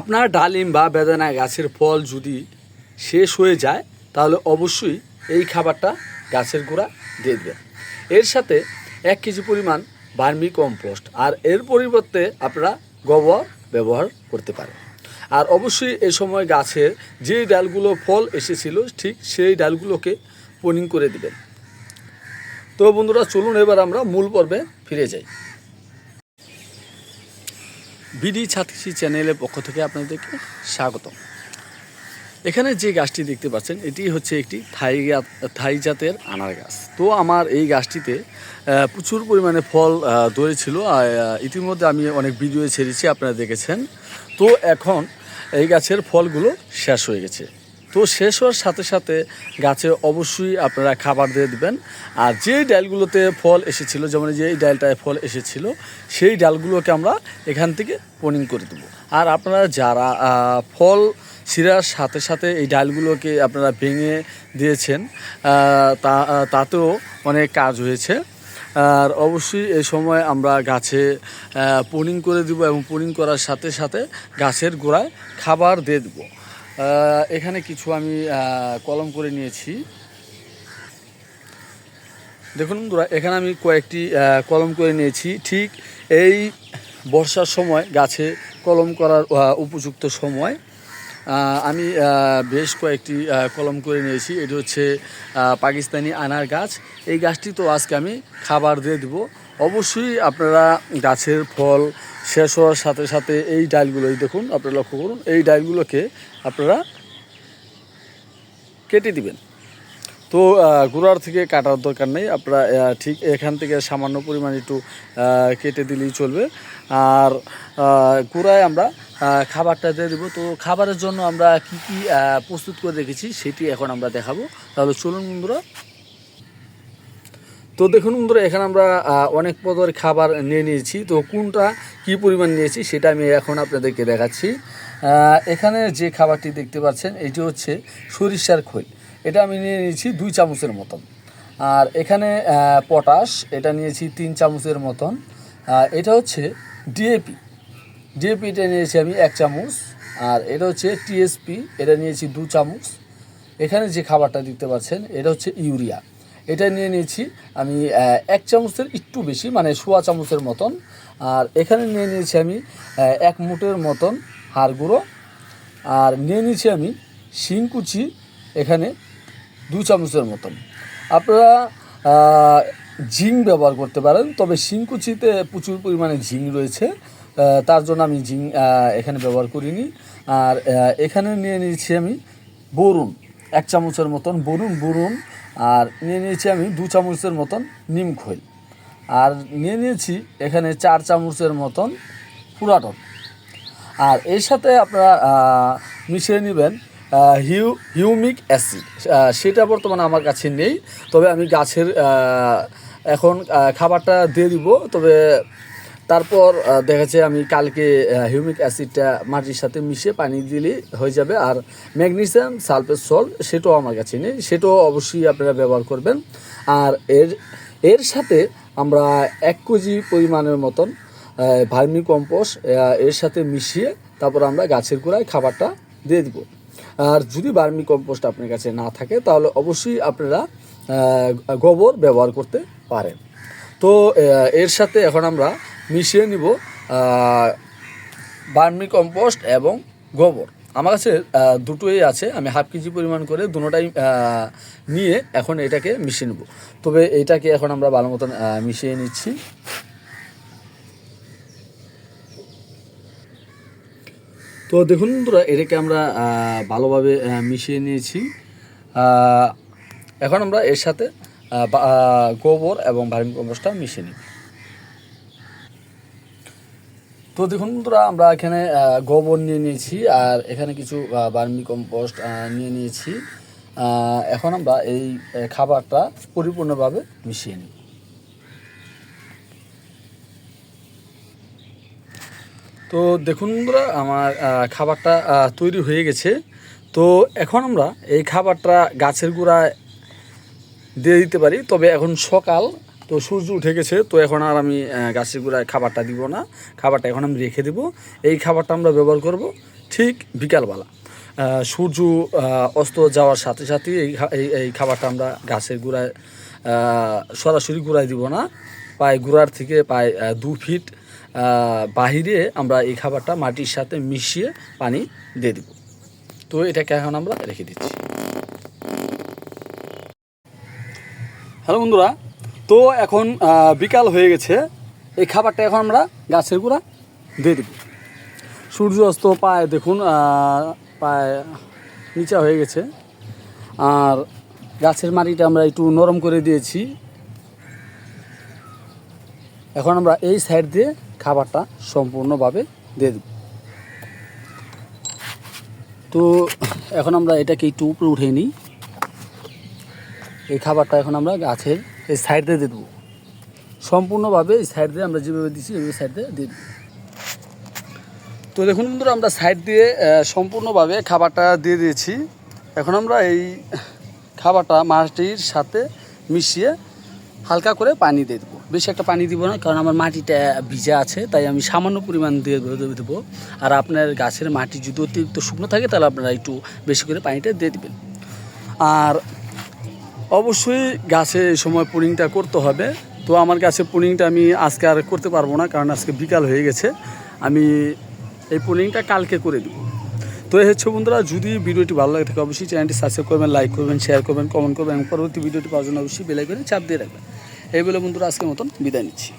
আপনার ডালিম বা বেদানা গাছের ফল যদি শেষ হয়ে যায়, তাহলে অবশ্যই এই খাবারটা গাছের গোড়া দিয়ে দেবেন। এর সাথে এক কেজি পরিমাণ বার্মি কম্পোস্ট আর এর পরিবর্তে আপনারা গোবর ব্যবহার করতে পারেন। আর অবশ্যই এ সময় গাছের যে ডালগুলো ফল এসেছিল, ঠিক সেই ডালগুলোকে পনিং করে দিবেন। তো বন্ধুরা, চলুন এবার আমরা মূল পর্বে ফিরে যাই। বিডি ছাত্রী চ্যানেলের পক্ষ থেকে আপনাদেরকে স্বাগত এখানে যে গাছটি দেখতে পাচ্ছেন, এটি হচ্ছে একটি থাই থাই জাতের আনার গাছ। তো আমার এই গাছটিতে প্রচুর পরিমাণে ফল ধরেছিল ইতিমধ্যে আমি অনেক ভিডিও ছেড়েছি, আপনারা দেখেছেন। তো এখন এই গাছের ফলগুলো শেষ হয়ে গেছে। তো শেষ হওয়ার সাথে সাথে গাছে অবশ্যই আপনারা খাবার দিয়ে দেবেন। আর যে ডালগুলোতে ফল এসেছিল, যেমন যে এই ডালটায় ফল এসেছিল, সেই ডালগুলোকে আমরা এখান থেকে পনিং করে দেবো। আর আপনারা যারা ফল শিরার সাথে সাথে এই ডালগুলোকে আপনারা ভেঙে দিয়েছেন তা, তাতেও অনেক কাজ হয়েছে। আর অবশ্যই এই সময় আমরা গাছে পোনিং করে দিব এবং পোনিং করার সাথে সাথে গাছের গোড়ায় খাবার দিয়ে দেবো। এখানে কিছু আমি কলম করে নিয়েছি। দেখুন বন্ধুরা, এখানে আমি কয়েকটি কলম করে নিয়েছি। ঠিক এই বর্ষার সময় গাছে কলম করার উপযুক্ত সময় আমি বেশ কয়েকটি কলম করে নিয়েছি। এটি হচ্ছে পাকিস্তানি আনার গাছ। এই গাছটি তো আজকে আমি খাবার দিয়ে দেবো। অবশ্যই আপনারা গাছের ফল শেষ হওয়ার সাথে সাথে এই ডালগুলোই দেখুন, আপনারা লক্ষ্য করুন, এই ডালগুলোকে আপনারা কেটে দিবেন। তো গোড়ার থেকে কাটার দরকার নেই, আপনারা ঠিক এখান থেকে সামান্য পরিমাণ একটু কেটে দিলেই চলবে। আর গোড়ায় আমরা খাবারটা দিয়ে দেবো। তো, খাবারের জন্য আমরা কি কি প্রস্তুত করে রেখেছি, সেটি এখন আমরা দেখাবো। তাহলে চলুন বন্ধুরা তো দেখুন বন্ধুরা, এখানে আমরা অনেক পদের খাবার নিয়ে নিয়েছি। তো কোনটা কি পরিমাণ নিয়েছি সেটা আমি এখন আপনাদেরকে দেখাচ্ছি। এখানে যে খাবারটি দেখতে পাচ্ছেন, এটি হচ্ছে সরিষার খৈল। এটা আমি নিয়ে নিয়েছি দুই চামচের মতন। আর এখানে পটাশ, এটা নিয়েছি তিন চামচের মতন। এটা হচ্ছে ডিএপি। ডিএপি এটা নিয়েছি আমি এক চামচ। আর এটা হচ্ছে টিএসপি, এটা নিয়েছি দু চামচ। এখানে যে খাবারটা দেখতে পাচ্ছেন, এটা হচ্ছে ইউরিয়া। এটা নিয়ে নিয়েছি। আমি এক চামচের একটু বেশি মানে সোয়া চামচের মতন। আর এখানে নিয়ে নিয়েছি আমি এক মুটের মতন হাড় গুঁড়ো। আর নিয়ে নিয়েছি আমি শিংকুচি এখানে দু চামচের মতন। আপনারা জিঙ্ক ব্যবহার করতে পারেন তবে শিংকুচিতে প্রচুর পরিমাণে জিঙ্ক রয়েছে। তার জন্য আমি আহ, এখানে ব্যবহার করিনি। আর এখানে নিয়ে নিয়েছি আমি বরুণ। এক চামচের মতন বরুণ বরুণ, আর নিয়ে নিয়েছি আমি দু চামচের মতন নিম খৈল। আর নিয়ে নিয়েছি এখানে চার চামচের মতন পুরাটন আর এর সাথে আপনারা মিশিয়ে নেবেন হিউ, হিউমিক অ্যাসিড। সেটা বর্তমানে আমার কাছে নেই, তবে আমি গাছের এখন খাবারটা দিয়ে দিব, তবে তারপর আহ, দেখা যাচ্ছে আমি কালকে হিউমিক অ্যাসিডটা মাটির সাথে মিশিয়ে পানি দিলে হয়ে যাবে। আর ম্যাগনেসিয়াম সালফেট সল্ট সেটাও আমার কাছে নেই। সেটাও অবশ্যই আপনারা ব্যবহার করবেন। আর এর এর সাথে আমরা এক কেজি পরিমাণের মতন ভার্মি কম্পোস্ট এর সাথে মিশিয়ে তারপর আমরা গাছের গোড়ায় খাবারটা দিয়ে দিব। আর যদি ভার্মি কম্পোস্ট আপনার কাছে না থাকে তাহলে অবশ্যই আপনারা গোবর ব্যবহার করতে পারেন। তো এর সাথে এখন আমরা মিশিয়ে নিব ভার্মি কম্পোস্ট এবং গোবর। আমার কাছে দুটোই আছে, আমি হাফ কেজি পরিমাণ করে দুটোটাই নিয়ে এখন এটাকে মিশিয়ে নেব। তবে এটাকে এখন আমরা ভালো মতন মিশিয়ে নিচ্ছি। তো দেখুন বন্ধুরা, এটাকে আমরা ভালোভাবে মিশিয়ে নিয়েছি। এখন আমরা এর সাথে গোবর এবং ভার্মি কম্পোস্টটা মিশিয়ে নিই তো দেখুন বন্ধুরা, আমরা এখানে গোবর নিয়ে নিয়েছি আর এখানে কিছু ভার্মি কম্পোস্ট নিয়ে নিয়েছি। এখন আমরা এই খাবারটা পরিপূর্ণভাবে মিশিয়ে নিই। তো দেখুন বন্ধুরা, আমার খাবারটা তৈরি হয়ে গেছে। তো এখন আমরা এই খাবারটা গাছের গোড়ায় দিয়ে দিতে পারি। তবে এখন সকাল তো সূর্য উঠে গেছে, তো এখন আর আমি গাছের গোড়ায় খাবারটা দিব না। খাবারটা এখন আমি রেখে দেব। এই খাবারটা আমরা ব্যবহার করব ঠিক বিকালবেলা। সূর্য অস্ত যাওয়ার সাথে সাথে এই এই খাবারটা আমরা গাছের গোড়ায় সরাসরি গোড়ায় দিব না। প্রায় গোড়ার থেকে প্রায় দু ফিট বাহিরে আমরা এই খাবারটা মাটির সাথে মিশিয়ে পানি দিয়ে দিব। তো এটাকে এখন আমরা রেখে দিচ্ছি। হ্যালো বন্ধুরা তো এখন বিকাল হয়ে গেছে। এই খাবারটা এখন আমরা গাছের গুঁড়া দিয়ে দেব। সূর্য অস্ত পায়, দেখুন পায় নিচা হয়ে গেছে। আর গাছের মাটিটা আমরা একটু নরম করে দিয়েছি। এখন আমরা এই সাইড দিয়ে খাবারটা সম্পূর্ণভাবে দিয়ে দেব। তো এখন আমরা এটাকে একটু উপরে উঠে নিই। এই খাবারটা এখন আমরা গাছের এই সাইড দিয়ে দিয়ে দেবো। সম্পূর্ণভাবে এই সাইড দিয়ে আমরা যেভাবে দিচ্ছি ওইভাবে সাইড দিয়ে দিয়ে দেবো। তো দেখুন বন্ধুরা, আমরা সাইড দিয়ে সম্পূর্ণভাবে খাবারটা দিয়ে দিয়েছি। এখন আমরা এই খাবারটা মাটির সাথে মিশিয়ে হালকা করে পানি দিয়ে দেবো। বেশি একটা পানি দিব না, কারণ আমার মাটিটা ভিজা আছে, তাই আমি সামান্য পরিমাণ দিয়ে দেবো। আর আপনার গাছের মাটি যদি অতিরিক্ত শুকনো থাকে, তাহলে আপনারা একটু বেশি করে পানিটা দিয়ে দেবেন। আর অবশ্যই গাছে এই সময় পুলিংটা করতে হবে। তো আমার গাছে পুলিংটা আমি আজকে আর করতে পারব না, কারণ আজকে বিকাল হয়ে গেছে। আমি এই পুলিংটা কালকে করে দিব। তো এই হচ্ছে বন্ধুরা, যদি ভিডিওটি ভালো লাগে থাকে অবশ্যই চ্যানেলটি সাবস্ক্রাইব করবেন লাইক করবেন শেয়ার করবেন কমেন্ট করবেন এবং পরবর্তী ভিডিওটি পাওয়ার জন্য অবশ্যই বেলাইকনে চাপ দিয়ে রাখবেন। এই বলে বন্ধুরা, আজকের মতন বিদায় নিচ্ছি।